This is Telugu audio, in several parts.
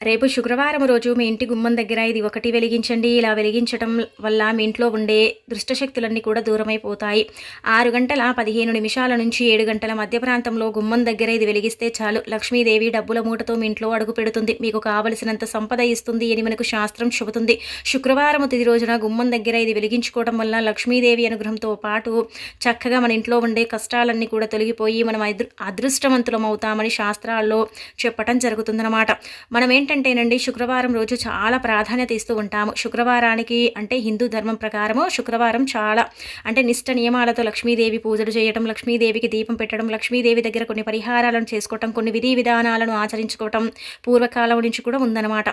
రేపు శుక్రవారం రోజు మీ ఇంటి గుమ్మం దగ్గర ఇది ఒకటి వెలిగించండి. ఇలా వెలిగించడం వల్ల మీ ఇంట్లో ఉండే దుష్టశక్తులన్నీ కూడా దూరమైపోతాయి. ఆరు గంటల పదిహేను నిమిషాల నుంచి ఏడు గంటల మధ్య ప్రాంతంలో గుమ్మం దగ్గర ఇది వెలిగిస్తే చాలు. లక్ష్మీదేవి డబ్బుల మూటతో మీ ఇంట్లో అడుగు పెడుతుంది. మీకు కావలసినంత సంపద ఇస్తుంది అని మనకు శాస్త్రం చెబుతుంది. శుక్రవారం తిది రోజున గుమ్మం దగ్గర ఇది వెలిగించుకోవడం వల్ల లక్ష్మీదేవి అనుగ్రహంతో పాటు చక్కగా మన ఇంట్లో ఉండే కష్టాలన్నీ కూడా తొలగిపోయి మనం అదృ అదృష్టవంతులం అవుతామని శాస్త్రాల్లో చెప్పటం జరుగుతుందన్నమాట. మనం ఏంటంటేనండి శుక్రవారం రోజు చాలా ప్రాధాన్యత ఇస్తూ ఉంటాము. శుక్రవారానికి అంటే హిందూ ధర్మం ప్రకారము శుక్రవారం చాలా అంటే నిష్ట నియమాలతో లక్ష్మీదేవి పూజలు చేయటం లక్ష్మీదేవికి దీపం పెట్టడం లక్ష్మీదేవి దగ్గర కొన్ని పరిహారాలను చేసుకోవటం కొన్ని విధి విధానాలను ఆచరించుకోవటం పూర్వకాలం నుంచి కూడా ఉందన్నమాట.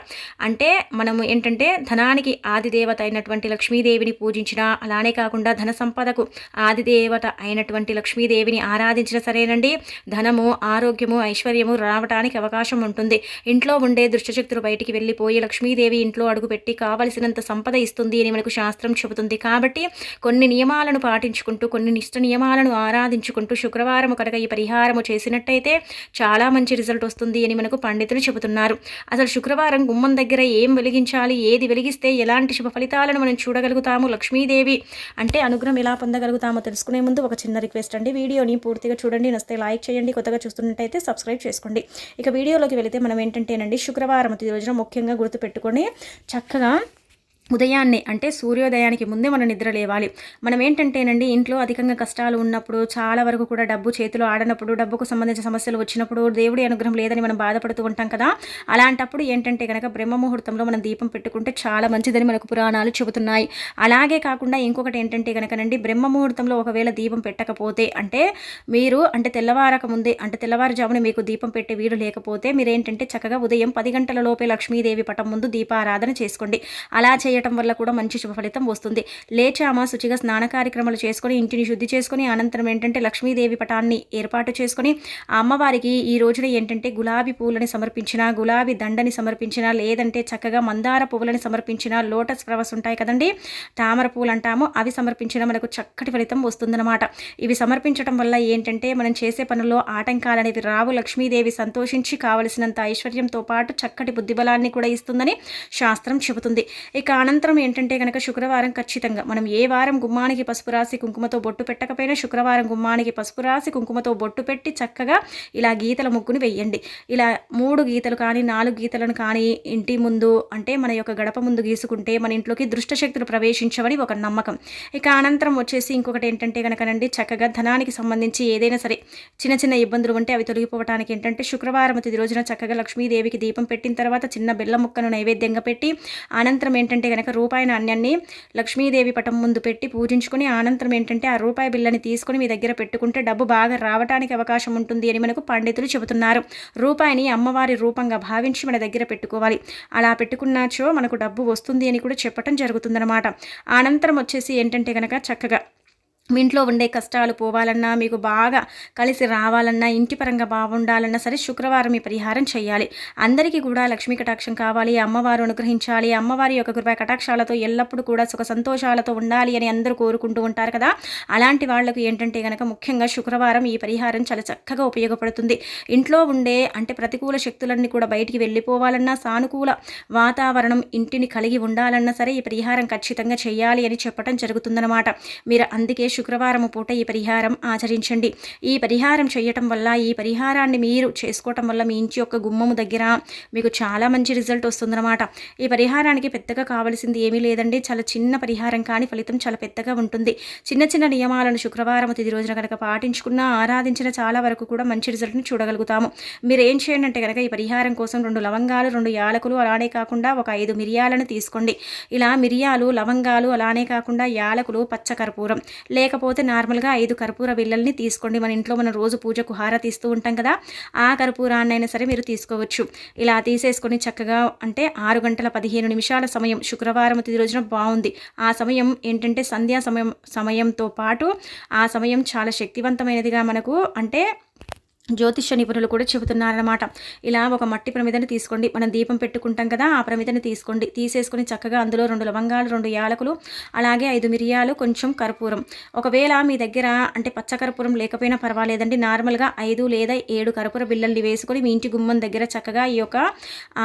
అంటే మనము ఏంటంటే ధనానికి ఆదిదేవత అయినటువంటి లక్ష్మీదేవిని పూజించిన అలానే కాకుండా ధన సంపదకు ఆదిదేవత అయినటువంటి లక్ష్మీదేవిని ఆరాధించిన సరేనండి ధనము ఆరోగ్యము ఐశ్వర్యము రావటానికి అవకాశం ఉంటుంది. ఇంట్లో ఉండే దుష్టశక్తులు బయటికి వెళ్ళిపోయి లక్ష్మీదేవి ఇంట్లో అడుగుపెట్టి కావలసినంత సంపద ఇస్తుంది అని మనకు శాస్త్రం చెబుతుంది. కాబట్టి కొన్ని నియమాలను పాటించుకుంటూ కొన్ని నిష్ట నియమాలను ఆరాధించుకుంటూ శుక్రవారం కనుక ఈ పరిహారము చేసినట్టయితే చాలా మంచి రిజల్ట్ వస్తుంది అని మనకు పండితులు చెబుతున్నారు. అసలు శుక్రవారం గుమ్మం దగ్గర ఏం వెలిగించాలి ఏది వెలిగిస్తే ఎలాంటి శుభ ఫలితాలను మనం చూడగలుగుతాము లక్ష్మీదేవి? అంటే అనుగ్రహం ఎలా పొందగలుగుతామో తెలుసుకునే ముందు ఒక చిన్న రిక్వెస్ట్ అండి. వీడియోని పూర్తిగా చూడండి. నస్తే లైక్ చేయండి. కొత్తగా చూస్తున్నట్టయితే సబ్స్క్రైబ్ చేసుకోండి. ఇక వీడియోలోకి వెళితే మనం ఏంటంటేనండి శుక్రవారం రోజున ముఖ్యంగా గుర్తుపెట్టుకొని చక్కగా ఉదయాన్నే అంటే సూర్యోదయానికి ముందే మనం నిద్ర లేవాలి. మనం ఏంటంటేనండి ఇంట్లో అధికంగా కష్టాలు ఉన్నప్పుడు చాలా వరకు కూడా డబ్బు చేతిలో ఆడనప్పుడు డబ్బుకు సంబంధించిన సమస్యలు వచ్చినప్పుడు దేవుడి అనుగ్రహం లేదని మనం బాధపడుతూ ఉంటాం కదా. అలాంటప్పుడు ఏంటంటే కనుక బ్రహ్మ ముహూర్తంలో మనం దీపం పెట్టుకుంటే చాలా మంచిదని మనకు పురాణాలు చెబుతున్నాయి. అలాగే కాకుండా ఇంకొకటి ఏంటంటే కనుకనండి బ్రహ్మ ముహూర్తంలో ఒకవేళ దీపం పెట్టకపోతే అంటే మీరు అంటే తెల్లవారక ముందే అంటే తెల్లవారుజామున మీకు దీపం పెట్టే వీలు లేకపోతే మీరు ఏంటంటే చక్కగా ఉదయం పది గంటల లోపే లక్ష్మీదేవి పటం ముందు దీపారాధన చేసుకోండి. అలా చేయటం వల్ల కూడా మంచి శుభ ఫలితం వస్తుంది. లేచామా శుచిగా స్నాన కార్యక్రమాలు చేసుకొని ఇంటిని శుద్ధి చేసుకొని అనంతరం ఏంటంటే లక్ష్మీదేవి పటాన్ని ఏర్పాటు చేసుకొని ఆ అమ్మవారికి ఈ రోజున ఏంటంటే గులాబీ పూలని సమర్పించిన గులాబీ దండని సమర్పించిన లేదంటే చక్కగా మందార పువ్వులని సమర్పించిన లోటస్ ఫ్లవర్స్ ఉంటాయి కదండి తామర పూలు అంటాము అవి సమర్పించిన మనకు చక్కటి ఫలితం వస్తుందన్నమాట. ఇవి సమర్పించడం వల్ల ఏంటంటే మనం చేసే పనుల్లో ఆటంకాలు అనేవి రావు. లక్ష్మీదేవి సంతోషించి కావలసినంత ఐశ్వర్యంతో పాటు చక్కటి బుద్ధిబలాన్ని కూడా ఇస్తుందని శాస్త్రం చెబుతుంది. ఇక అనంతరం ఏంటంటే కనుక శుక్రవారం ఖచ్చితంగా మనం ఏ వారం గుమ్మానికి పసుపు రాసి కుంకుమతో బొట్టు పెట్టకపోయినా శుక్రవారం గుమ్మానికి పసుపు రాసి కుంకుమతో బొట్టు పెట్టి చక్కగా ఇలా గీతల ముగ్గుని వెయ్యండి ఇలా మూడు గీతలు కానీ నాలుగు గీతలను కానీ ఇంటి ముందు అంటే మన యొక్క గడప ముందు గీసుకుంటే మన ఇంట్లోకి దృష్టశక్తులు ప్రవేశించవని ఒక నమ్మకం. ఇక అనంతరం వచ్చేసి ఇంకొకటి ఏంటంటే కనుకనండి చక్కగా ధనానికి సంబంధించి ఏదైనా సరే చిన్న చిన్న ఇబ్బందులు ఉంటే అవి తొలగిపోవడానికి ఏంటంటే శుక్రవారం తిది రోజున చక్కగా లక్ష్మీదేవికి దీపం పెట్టిన తర్వాత చిన్న బెల్ల ముక్కను నైవేద్యంగా పెట్టి అనంతరం ఏంటంటే కనుక రూపాయి నాణ్యాన్ని లక్ష్మీదేవి పటం ముందు పెట్టి పూజించుకుని అనంతరం ఏంటంటే ఆ రూపాయి బిల్లని తీసుకుని మీ దగ్గర పెట్టుకుంటే డబ్బు బాగా రావడానికి అవకాశం ఉంటుంది అని మనకు పండితులు చెబుతున్నారు. రూపాయిని అమ్మవారి రూపంగా భావించి మన దగ్గర పెట్టుకోవాలి. అలా పెట్టుకున్నాచో మనకు డబ్బు వస్తుంది అని కూడా చెప్పటం జరుగుతుందన్నమాట. అనంతరం వచ్చేసి ఏంటంటే కనుక చక్కగా మీ ఇంట్లో ఉండే కష్టాలు పోవాలన్నా మీకు బాగా కలిసి రావాలన్నా ఇంటి పరంగా బాగుండాలన్నా సరే శుక్రవారం ఈ పరిహారం చేయాలి. అందరికీ కూడా లక్ష్మీ కటాక్షం కావాలి అమ్మవారు అనుగ్రహించాలి అమ్మవారి యొక్క కృపా కటాక్షాలతో ఎల్లప్పుడూ కూడా సుఖ సంతోషాలతో ఉండాలి అని అందరూ కోరుకుంటూ ఉంటారు కదా. అలాంటి వాళ్ళకు ఏంటంటే కనుక ముఖ్యంగా శుక్రవారం ఈ పరిహారం చాలా చక్కగా ఉపయోగపడుతుంది. ఇంట్లో ఉండే అంటే ప్రతికూల శక్తులన్నీ కూడా బయటికి వెళ్ళిపోవాలన్నా సానుకూల వాతావరణం ఇంటిని కలిగి ఉండాలన్నా సరే ఈ పరిహారం ఖచ్చితంగా చేయాలి అని చెప్పడం జరుగుతుందన్నమాట. మీరు అందుకే శుక్రవారం పూట ఈ పరిహారం ఆచరించండి. ఈ పరిహారం చేయటం వల్ల ఈ పరిహారాన్ని మీరు చేసుకోవటం వల్ల మీ ఇంటి యొక్క గుమ్మము దగ్గర మీకు చాలా మంచి రిజల్ట్ వస్తుందన్నమాట. ఈ పరిహారానికి పెద్దగా కావలసింది ఏమీ లేదండి. చాలా చిన్న పరిహారం కానీ ఫలితం చాలా పెద్దగా ఉంటుంది. చిన్న చిన్న నియమాలను శుక్రవారం తిది రోజున కనుక పాటించుకున్న ఆరాధించిన చాలా వరకు కూడా మంచి రిజల్ట్ని చూడగలుగుతాము. మీరు ఏం చేయండి అంటే కనుక ఈ పరిహారం కోసం రెండు లవంగాలు రెండు యాలకులు అలానే కాకుండా ఒక ఐదు మిరియాలను తీసుకోండి. ఇలా మిరియాలు లవంగాలు అలానే కాకుండా యాలకులు పచ్చకర్పూరం లేకపోతే నార్మల్గా ఐదు కర్పూర బిళ్ళల్ని తీసుకోండి. మన ఇంట్లో మనం రోజు పూజకు హార తీస్తూ ఉంటాం కదా ఆ కర్పూరాన్నైనా సరే మీరు తీసుకోవచ్చు. ఇలా తీసేసుకొని చక్కగా అంటే ఆరు గంటల పదిహేను నిమిషాల సమయం శుక్రవారం తిది రోజున బాగుంది. ఆ సమయం ఏంటంటే సంధ్యా సమయం సమయంతో పాటు ఆ సమయం చాలా శక్తివంతమైనదిగా మనకు అంటే జ్యోతిష నిపుణులు కూడా చెబుతున్నారనమాట ఇలా ఒక మట్టి ప్రమిదని తీసుకోండి. మనం దీపం పెట్టుకుంటాం కదా ఆ ప్రమిదని తీసుకోండి. తీసేసుకొని చక్కగా అందులో రెండు లవంగాలు రెండు యాలకులు అలాగే ఐదు మిరియాలు కొంచెం కర్పూరం. ఒకవేళ మీ దగ్గర అంటే పచ్చ కర్పూరం లేకపోయినా పర్వాలేదండి. నార్మల్గా ఐదు లేదా ఏడు కర్పూర బిళ్ళల్ని వేసుకొని మీ ఇంటి గుమ్మం దగ్గర చక్కగా ఈ యొక్క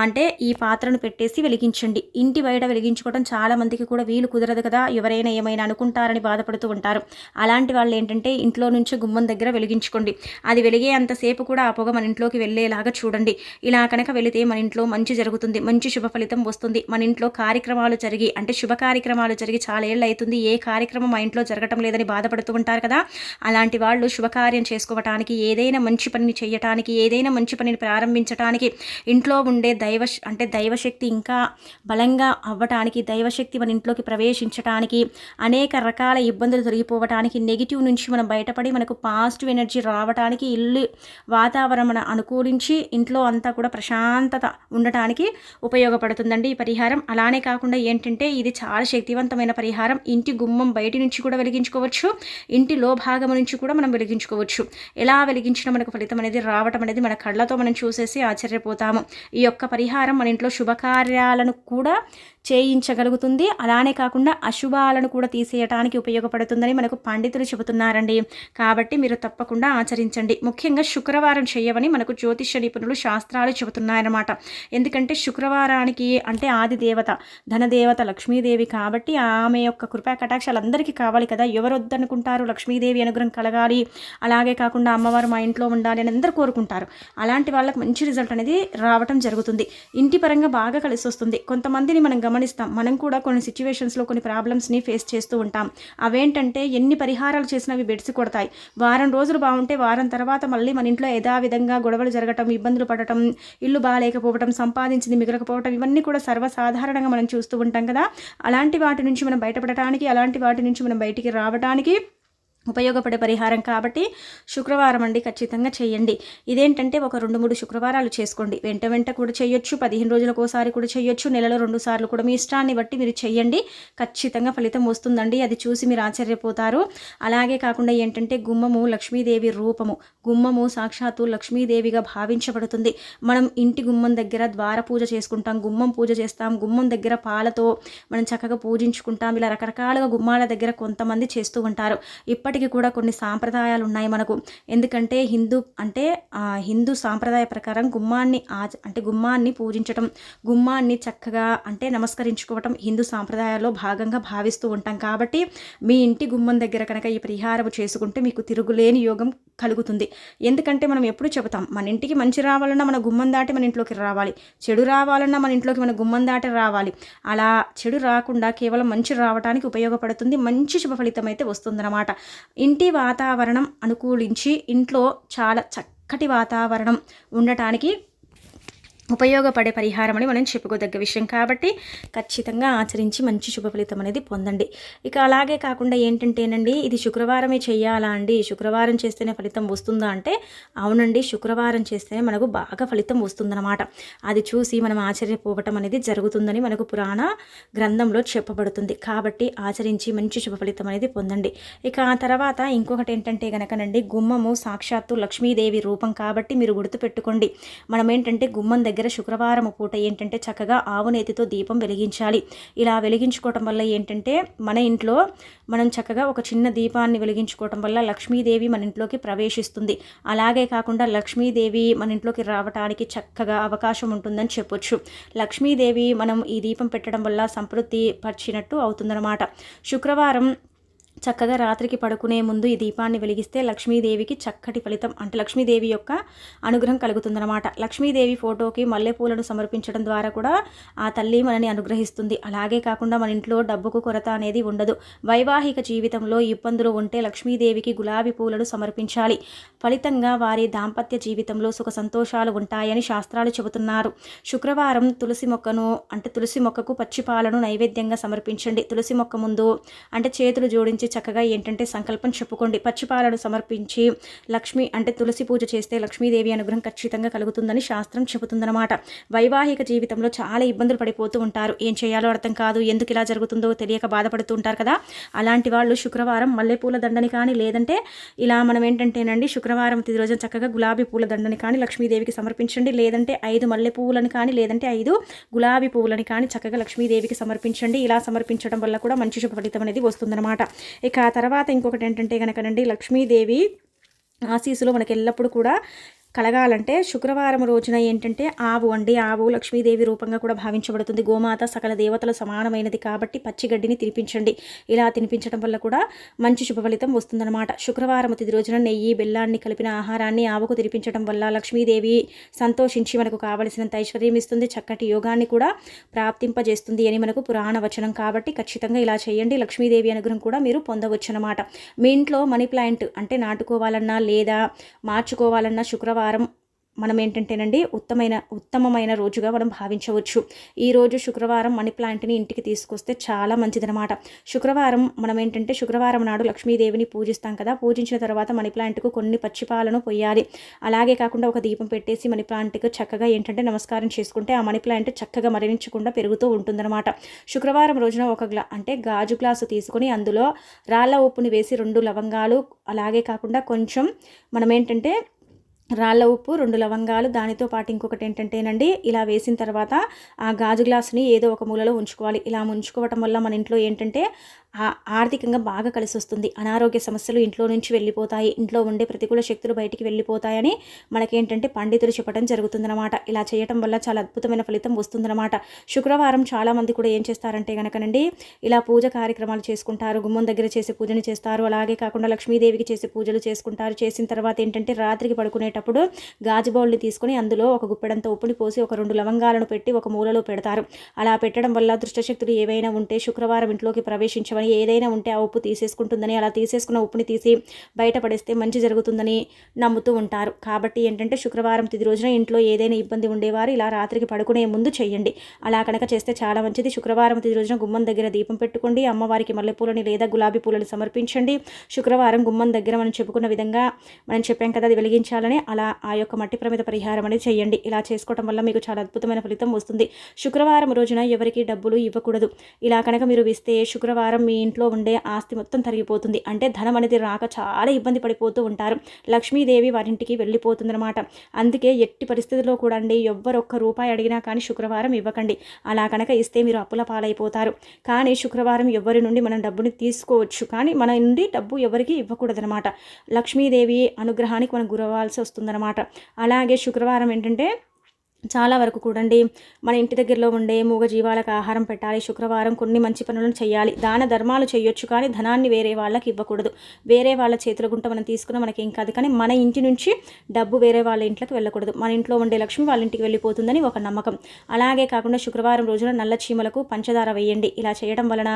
అంటే ఈ పాత్రను పెట్టేసి వెలిగించండి. ఇంటి బయట వెలిగించుకోవడం చాలా మందికి కూడా వీలు కుదరదు కదా. ఎవరైనా ఏమైనా అనుకుంటారని బాధపడుతూ ఉంటారు. అలాంటి వాళ్ళు ఏంటంటే ఇంట్లో నుంచి గుమ్మం దగ్గర వెలిగించుకోండి. అది వెలిగే అంతసేపు కూడా ఆ పొగ మన ఇంట్లోకి వెళ్ళేలాగా చూడండి. ఇలా కనుక వెళితే మన ఇంట్లో మంచి జరుగుతుంది మంచి శుభ ఫలితం వస్తుంది. మన ఇంట్లో కార్యక్రమాలు జరిగి అంటే శుభ కార్యక్రమాలు జరిగి చాలా ఏళ్ళు అవుతుంది. ఏ కార్యక్రమం మా ఇంట్లో జరగటం లేదని బాధపడుతూ ఉంటారు కదా? అలాంటి వాళ్ళు శుభకార్యం చేసుకోవటానికి ఏదైనా మంచి పనిని చేయటానికి ఏదైనా మంచి పనిని ప్రారంభించడానికి ఇంట్లో ఉండే దైవ అంటే దైవశక్తి ఇంకా బలంగా అవ్వటానికి దైవశక్తి మన ఇంట్లోకి ప్రవేశించటానికి అనేక రకాల ఇబ్బందులు తొలగిపోవటానికి నెగిటివ్ నుంచి మనం బయటపడి మనకు పాజిటివ్ ఎనర్జీ రావటానికి ఇల్లు వాతావరణం అనుకూలించి ఇంట్లో అంతా కూడా ప్రశాంతత ఉండటానికి ఉపయోగపడుతుందండి ఈ పరిహారం. అలానే కాకుండా ఏంటంటే ఇది చాలా శక్తివంతమైన పరిహారం. ఇంటి గుమ్మం బయటి నుంచి కూడా వెలిగించుకోవచ్చు. ఇంటి భాగం నుంచి కూడా మనం వెలిగించుకోవచ్చు. ఎలా వెలిగించినా మనకు ఫలితం అనేది రావటం అనేది మన కళ్ళతో మనం చూసేసి ఆశ్చర్యపోతాము. ఈ యొక్క పరిహారం మన ఇంట్లో శుభకార్యాలను కూడా చేయించగలుగుతుంది. అలానే కాకుండా అశుభాలను కూడా తీసేయటానికి ఉపయోగపడుతుందని మనకు పండితులు చెబుతున్నారండి. కాబట్టి మీరు తప్పకుండా ఆచరించండి. ముఖ్యంగా శుక్రవారం చేయవని మనకు జ్యోతిష నిపుణులు శాస్త్రాలు చెబుతున్నాయన్నమాట. ఎందుకంటే శుక్రవారానికి అంటే ఆది దేవత ధనదేవత లక్ష్మీదేవి కాబట్టి ఆమె యొక్క కృపా కటాక్షాలు అందరికీ కావాలి కదా. ఎవరు వద్దనుకుంటారు లక్ష్మీదేవి అనుగ్రహం కలగాలి. అలాగే కాకుండా అమ్మవారు మా ఇంట్లో ఉండాలి అని అందరూ కోరుకుంటారు. అలాంటి వాళ్ళకి మంచి రిజల్ట్ అనేది రావటం జరుగుతుంది. ఇంటి పరంగా బాగా కలిసి వస్తుంది. కొంతమందిని మనం గమనిస్తాం. మనం కూడా కొన్ని సిచ్యువేషన్స్లో కొన్ని ప్రాబ్లమ్స్ని ఫేస్ చేస్తూ ఉంటాం. అవేంటంటే ఎన్ని పరిహారాలు చేసినా అవి బెడిసి కొడతాయి వారం రోజులు బాగుంటే వారం తర్వాత మళ్ళీ మన ఇంట్లో యథావిధంగా గొడవలు జరగటం ఇబ్బందులు పడటం ఇల్లు బాగాలేకపోవటం సంపాదించింది మిగలకపోవటం ఇవన్నీ కూడా సర్వసాధారణంగా మనం చూస్తూ ఉంటాం కదా. అలాంటి వాటి నుంచి మనం బయటపడటానికి అలాంటి వాటి నుంచి మనం బయటికి రావడానికి ఉపయోగపడే పరిహారం కాబట్టి శుక్రవారం అండి ఖచ్చితంగా చేయండి. ఇదేంటంటే ఒక రెండు మూడు శుక్రవారాలు చేసుకోండి. వెంట వెంట కూడా చేయొచ్చు పదిహేను రోజులకు ఒకసారి కూడా చేయొచ్చు నెలలో రెండు సార్లు కూడా మీ ఇష్టాన్ని బట్టి మీరు చేయండి. ఖచ్చితంగా ఫలితం వస్తుందండి అది చూసి మీరు ఆశ్చర్యపోతారు. అలాగే కాకుండా ఏంటంటే గుమ్మము లక్ష్మీదేవి రూపము గుమ్మము సాక్షాత్తు లక్ష్మీదేవిగా భావించబడుతుంది. మనం ఇంటి గుమ్మం దగ్గర ద్వార పూజ చేసుకుంటాం గుమ్మం పూజ చేస్తాం గుమ్మం దగ్గర పాలతో మనం చక్కగా పూజించుకుంటాం ఇలా రకరకాలుగా గుమ్మాల దగ్గర కొంతమంది చేస్తూ ఉంటారు. ఇప్పటి ఇప్పటికీ కూడా కొన్ని సాంప్రదాయాలు ఉన్నాయి మనకు. ఎందుకంటే హిందూ అంటే హిందూ సాంప్రదాయ ప్రకారం గుమ్మాన్ని ఆచ అంటే గుమ్మాన్ని పూజించటం గుమ్మాన్ని చక్కగా అంటే నమస్కరించుకోవటం హిందూ సాంప్రదాయాల్లో భాగంగా భావిస్తూ ఉంటాం. కాబట్టి మీ ఇంటి గుమ్మం దగ్గర కనుక ఈ పరిహారం చేసుకుంటే మీకు తిరుగులేని యోగం కలుగుతుంది. ఎందుకంటే మనం ఎప్పుడు చెబుతాం మన ఇంటికి మంచి రావాలన్నా మన గుమ్మం దాటి మన ఇంట్లోకి రావాలి. చెడు రావాలన్నా మన ఇంట్లోకి మన గుమ్మం దాటి రావాలి. అలా చెడు రాకుండా కేవలం మంచి రావడానికి ఉపయోగపడుతుంది మంచి శుభ ఫలితం అయితే వస్తుందన్నమాట. ఇంటి వాతావరణం అనుకూలించి ఇంట్లో చాలా చక్కటి వాతావరణం ఉండటానికి ఉపయోగపడే పరిహారం అని మనం చెప్పుకోదగ్గ విషయం. కాబట్టి ఖచ్చితంగా ఆచరించి మంచి శుభ ఫలితం అనేది పొందండి. ఇక అలాగే కాకుండా ఏంటంటేనండి ఇది శుక్రవారమే చేయాలా అండి? శుక్రవారం చేస్తేనే ఫలితం వస్తుందా అంటే అవునండి శుక్రవారం చేస్తేనే మనకు బాగా ఫలితం వస్తుందన్నమాట. అది చూసి మనం ఆశ్చర్యపోవటం అనేది జరుగుతుందని మనకు పురాణ గ్రంథంలో చెప్పబడుతుంది. కాబట్టి ఆచరించి మంచి శుభ ఫలితం అనేది పొందండి. ఇక ఆ తర్వాత ఇంకొకటి ఏంటంటే గనకనండి గుమ్మము సాక్షాత్తు లక్ష్మీదేవి రూపం. కాబట్టి మీరు గుర్తుపెట్టుకోండి మనం ఏంటంటే గుమ్మం దగ్గర దగ్గర శుక్రవారం పూట ఏంటంటే చక్కగా ఆవు నేతితో దీపం వెలిగించాలి. ఇలా వెలిగించుకోవటం వల్ల ఏంటంటే మన ఇంట్లో మనం చక్కగా ఒక చిన్న దీపాన్ని వెలిగించుకోవటం వల్ల లక్ష్మీదేవి మన ఇంట్లోకి ప్రవేశిస్తుంది. అలాగే కాకుండా లక్ష్మీదేవి మన ఇంట్లోకి రావటానికి చక్కగా అవకాశం ఉంటుందని చెప్పొచ్చు. లక్ష్మీదేవి మనం ఈ దీపం పెట్టడం వల్ల సంతృప్తి పరిచినట్టు అవుతుందన్నమాట. శుక్రవారం చక్కగా రాత్రికి పడుకునే ముందు ఈ దీపాన్ని వెలిగిస్తే లక్ష్మీదేవికి చక్కటి ఫలితం అంటే లక్ష్మీదేవి యొక్క అనుగ్రహం కలుగుతుందన్నమాట. లక్ష్మీదేవి ఫోటోకి మల్లెపూలను సమర్పించడం ద్వారా కూడా ఆ తల్లి మనని అనుగ్రహిస్తుంది. అలాగే కాకుండా మన ఇంట్లో డబ్బుకు కొరత అనేది ఉండదు. వైవాహిక జీవితంలో ఇబ్బందులు ఉంటే లక్ష్మీదేవికి గులాబీ పూలను సమర్పించాలి. ఫలితంగా వారి దాంపత్య జీవితంలో సుఖ సంతోషాలు ఉంటాయని శాస్త్రాలు చెబుతున్నారు. శుక్రవారం తులసి మొక్కను అంటే తులసి మొక్కకు పచ్చిపాలను నైవేద్యంగా సమర్పించండి. తులసి మొక్క ముందు అంటే చేతులు జోడించి చక్కగా ఏంటంటే సంకల్పం చెప్పుకోండి. పచ్చిపాలను సమర్పించి లక్ష్మి అంటే తులసి పూజ చేస్తే లక్ష్మీదేవి అనుగ్రహం ఖచ్చితంగా కలుగుతుందని శాస్త్రం చెబుతుందన్నమాట. వైవాహిక జీవితంలో చాలా ఇబ్బందులు పడిపోతూ ఉంటారు. ఏం చేయాలో అర్థం కాదు. ఎందుకు ఇలా జరుగుతుందో తెలియక బాధపడుతూ ఉంటారు కదా. అలాంటి వాళ్ళు శుక్రవారం మల్లెపూల దండని కానీ లేదంటే ఇలా మనం ఏంటంటేనండి శుక్రవారం తిది రోజున చక్కగా గులాబీ పూల దండని కానీ లక్ష్మీదేవికి సమర్పించండి. లేదంటే ఐదు మల్లె పువ్వులను కానీ లేదంటే ఐదు గులాబీ పువ్వులని కానీ చక్కగా లక్ష్మీదేవికి సమర్పించండి. ఇలా సమర్పించడం వల్ల కూడా మంచి శుభ ఫలితం అనేది వస్తుందన్నమాట. ఇక ఆ తర్వాత ఇంకొకటి ఏంటంటే కనుకనండి లక్ష్మీదేవి ఆశీస్సులు మనకి ఎల్లప్పుడూ కూడా కలగాలంటే శుక్రవారం రోజున ఏంటంటే ఆవు అండి. ఆవు లక్ష్మీదేవి రూపంగా కూడా భావించబడుతుంది. గోమాత సకల దేవతల సమానమైనది కాబట్టి పచ్చిగడ్డిని తినిపించండి. ఇలా తినిపించడం వల్ల కూడా మంచి శుభ ఫలితం వస్తుందన్నమాట. శుక్రవారం తిది రోజున నెయ్యి బెల్లాన్ని కలిపిన ఆహారాన్ని ఆవుకు తినిపించడం వల్ల లక్ష్మీదేవి సంతోషించి మనకు కావలసినంత ఐశ్వర్యం ఇస్తుంది. చక్కటి యోగాన్ని కూడా ప్రాప్తింపజేస్తుంది అని మనకు పురాణ వచనం కాబట్టి ఖచ్చితంగా ఇలా చేయండి. లక్ష్మీదేవి అనుగ్రహం కూడా మీరు పొందవచ్చు అనమాట మీ ఇంట్లో మనీ ప్లాంట్ అంటే నాటుకోవాలన్నా లేదా మార్చుకోవాలన్నా శుక్రవారం వారం మనం ఏంటంటేనండి ఉత్తమైన ఉత్తమమైన రోజుగా మనం భావించవచ్చు. ఈరోజు శుక్రవారం మనీ ప్లాంట్ని ఇంటికి తీసుకొస్తే చాలా మంచిదనమాట శుక్రవారం మనం ఏంటంటే శుక్రవారం నాడు లక్ష్మీదేవిని పూజిస్తాం కదా పూజించిన తర్వాత మనీ ప్లాంట్కు కొన్ని పచ్చిపాలను పొయ్యాలి. అలాగే కాకుండా ఒక దీపం పెట్టేసి మనీ ప్లాంట్కి చక్కగా ఏంటంటే నమస్కారం చేసుకుంటే ఆ మనీ ప్లాంట్ చక్కగా మరణించకుండా పెరుగుతూ ఉంటుందన్నమాట. శుక్రవారం రోజున ఒక గ్లా అంటే గాజు గ్లాసు తీసుకొని అందులో రాళ్ళ ఉప్పుని వేసి రెండు లవంగాలు అలాగే కాకుండా కొంచెం మనం ఏంటంటే రాళ్ళ ఉప్పు రెండు లవంగాలు దానితో పాటు ఇంకొకటి ఏంటంటేనండి ఇలా వేసిన తర్వాత ఆ గాజు గ్లాసుని ఏదో ఒక మూలలో ఉంచుకోవాలి. ఇలా ఉంచుకోవటం వల్ల మన ఇంట్లో ఏంటంటే ఆర్థికంగా బాగా కలిసి వస్తుంది అనారోగ్య సమస్యలు ఇంట్లో నుంచి వెళ్ళిపోతాయి. ఇంట్లో ఉండే ప్రతికూల శక్తులు బయటికి వెళ్ళిపోతాయని మనకేంటంటే పండితులు చెప్పడం జరుగుతుందన్నమాట. ఇలా చేయటం వల్ల చాలా అద్భుతమైన ఫలితం వస్తుందన్నమాట. శుక్రవారం చాలామంది కూడా ఏం చేస్తారంటే కనుకనండి ఇలా పూజ కార్యక్రమాలు చేసుకుంటారు. గుమ్మం దగ్గర చేసే పూజను చేస్తారు. అలాగే కాకుండా లక్ష్మీదేవికి చేసే పూజలు చేసుకుంటారు. చేసిన తర్వాత ఏంటంటే రాత్రికి పడుకునేటప్పుడు గాజు బౌల్ని తీసుకొని అందులో ఒక గుప్పెడంత ఉప్పుని పోసి ఒక రెండు లవంగాలను పెట్టి ఒక మూలలో పెడతారు. అలా పెట్టడం వల్ల దుష్టశక్తులు ఏవైనా ఉంటే శుక్రవారం ఇంట్లోకి ప్రవేశించవని ఏదైనా ఉంటే ఆ ఉప్పు తీసేసుకుంటుందని అలా తీసేసుకున్న ఉప్పుని తీసి బయటపడేస్తే మంచి జరుగుతుందని నమ్ముతూ ఉంటారు. కాబట్టి ఏంటంటే శుక్రవారం తిది రోజున ఇంట్లో ఏదైనా ఇబ్బంది ఉండేవారు ఇలా రాత్రికి పడుకునే ముందు చేయండి అలా కనుక చేస్తే చాలా మంచిది. శుక్రవారం తిది రోజున గుమ్మం దగ్గర దీపం పెట్టుకోండి అమ్మవారికి మల్లెపూలని లేదా గులాబీ పూలను సమర్పించండి. శుక్రవారం గుమ్మం దగ్గర మనం చెప్పుకున్న విధంగా మనం చెప్పాం కదా అది వెలిగించాలని అలా ఆ యొక్క మట్టి ప్రమిద పరిహారం అనేది చేయండి ఇలా చేసుకోవడం వల్ల మీకు చాలా అద్భుతమైన ఫలితం వస్తుంది. శుక్రవారం రోజున ఎవరికి డబ్బులు ఇవ్వకూడదు. ఇలా కనుక మీరు ఇస్తే శుక్రవారం మీ ఇంట్లో ఉండే ఆస్తి మొత్తం తరిగిపోతుంది. అంటే ధనం అనేది రాక చాలా ఇబ్బంది పడిపోతూ ఉంటారు. లక్ష్మీదేవి వారింటికి వెళ్ళిపోతుందన్నమాట. అందుకే ఎట్టి పరిస్థితుల్లో కూడా అండి ఎవ్వరు ఒక్క రూపాయి అడిగినా కానీ శుక్రవారం ఇవ్వకండి. అలా కనుక ఇస్తే మీరు అప్పుల పాలైపోతారు. కానీ శుక్రవారం ఎవరి నుండి మనం డబ్బుని తీసుకోవచ్చు. కానీ మన నుండి డబ్బు ఎవరికి ఇవ్వకూడదనమాట లక్ష్మీదేవి అనుగ్రహానికి మనం గురవాల్సి వస్తుందన్నమాట. అలాగే శుక్రవారం ఏంటంటే చాలా వరకు కూడండి మన ఇంటి దగ్గరలో ఉండే మూగ జీవాలకు ఆహారం పెట్టాలి శుక్రవారం కొన్ని మంచి పనులను చేయాలి దాన ధర్మాలు చేయొచ్చు కానీ ధనాన్ని వేరే వాళ్ళకి ఇవ్వకూడదు. వేరే వాళ్ళ చేతుల గుంట మనం తీసుకున్న మనకి ఏం కాదు కానీ మన ఇంటి నుంచి డబ్బు వేరే వాళ్ళ ఇంట్లోకి వెళ్ళకూడదు. మన ఇంట్లో ఉండే లక్ష్మి వాళ్ళ ఇంటికి వెళ్ళిపోతుందని ఒక నమ్మకం. అలాగే కాకుండా శుక్రవారం రోజున నల్ల చీమలకు పంచదార వేయండి. ఇలా చేయడం వలన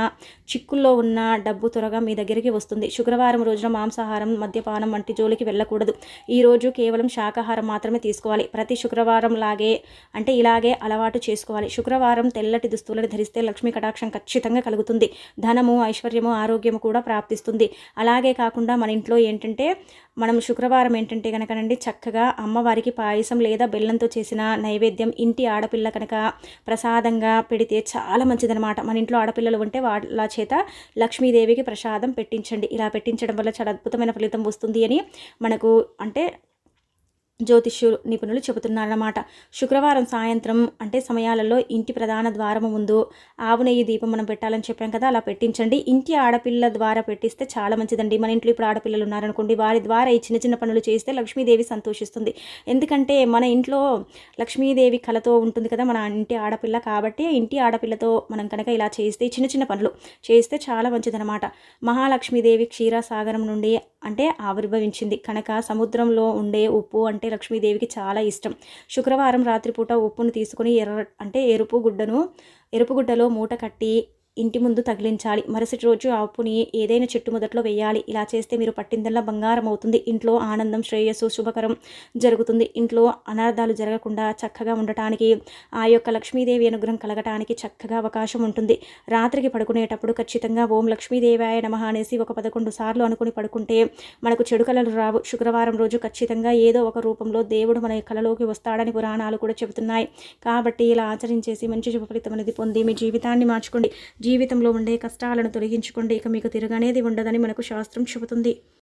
చిక్కుల్లో ఉన్న డబ్బు త్వరగా మీ దగ్గరికి వస్తుంది. శుక్రవారం రోజున మాంసాహారం మద్యపానం వంటి జోలికి వెళ్ళకూడదు. ఈరోజు కేవలం శాకాహారం మాత్రమే తీసుకోవాలి. ప్రతి శుక్రవారం లాగే అంటే ఇలాగే అలవాటు చేసుకోవాలి. శుక్రవారం తెల్లటి దుస్తులను ధరిస్తే లక్ష్మీ కటాక్షం ఖచ్చితంగా కలుగుతుంది. ధనము ఐశ్వర్యము ఆరోగ్యము కూడా ప్రాప్తిస్తుంది. అలాగే కాకుండా మన ఇంట్లో ఏంటంటే మనం శుక్రవారం ఏంటంటే కనుకనండి చక్కగా అమ్మవారికి పాయసం లేదా బెల్లంతో చేసిన నైవేద్యం ఇంటి ఆడపిల్ల కనుక ప్రసాదంగా పెడితే చాలా మంచిదనమాట మన ఇంట్లో ఆడపిల్లలు ఉంటే వాళ్ళ చేత లక్ష్మీదేవికి ప్రసాదం పెట్టించండి. ఇలా పెట్టించడం వల్ల చాలా అద్భుతమైన ఫలితం వస్తుంది అని మనకు అంటే జ్యోతిష్యు నిపుణులు చెబుతున్నారన్నమాట. శుక్రవారం సాయంత్రం అంటే సమయాలలో ఇంటి ప్రధాన ద్వారము ముందు ఆవు నెయ్యి దీపం మనం పెట్టాలని చెప్పాం కదా అలా పెట్టించండి. ఇంటి ఆడపిల్ల ద్వారా పెట్టిస్తే చాలా మంచిదండి. మన ఇంట్లో ఇప్పుడు ఆడపిల్లలు ఉన్నారనుకోండి వారి ద్వారా ఈ చిన్న చిన్న పనులు చేస్తే లక్ష్మీదేవి సంతోషిస్తుంది. ఎందుకంటే మన ఇంట్లో లక్ష్మీదేవి కళతో ఉంటుంది కదా మన ఇంటి ఆడపిల్ల కాబట్టి ఇంటి ఆడపిల్లతో మనం కనుక ఇలా చేస్తే చిన్న చిన్న పనులు చేస్తే చాలా మంచిదనమాట మహాలక్ష్మీదేవి క్షీరసాగరం నుండి అంటే ఆవిర్భవించింది. కనుక సముద్రంలో ఉండే ఉప్పు అంటే లక్ష్మీదేవికి చాలా ఇష్టం. శుక్రవారం రాత్రిపూట ఉప్పును తీసుకుని ఎర్ర అంటే ఎరుపు గుడ్డను ఎరుపు గుడ్డలో మూట కట్టి ఇంటి ముందు తగిలించాలి. మరుసటి రోజు ఆపుని ఏదైనా చెట్టు మొదట్లో వేయాలి. ఇలా చేస్తే మీరు పట్టిందల్లా బంగారం అవుతుంది. ఇంట్లో ఆనందం శ్రేయస్సు శుభకరం జరుగుతుంది. ఇంట్లో అనార్థాలు జరగకుండా చక్కగా ఉండటానికి ఆ యొక్క లక్ష్మీదేవి అనుగ్రహం కలగటానికి చక్కగా అవకాశం ఉంటుంది. రాత్రికి పడుకునేటప్పుడు ఖచ్చితంగా ఓం లక్ష్మీదేవాయ నమ అనేసి ఒక పదకొండు సార్లు అనుకుని పడుకుంటే మనకు చెడు కళలు రావు. శుక్రవారం రోజు ఖచ్చితంగా ఏదో ఒక రూపంలో దేవుడు మన కళలోకి వస్తాడని పురాణాలు కూడా చెబుతున్నాయి. కాబట్టి ఇలా ఆచరించేసి మంచి శుభ ఫలితం అనేది పొంది మీ జీవితాన్ని మార్చుకోండి. జీవితంలో ఉండే కష్టాలను తొలగించుకోండి. ఇక మీకు తిరగనేది ఉండదని మనకు శాస్త్రం చెబుతుంది.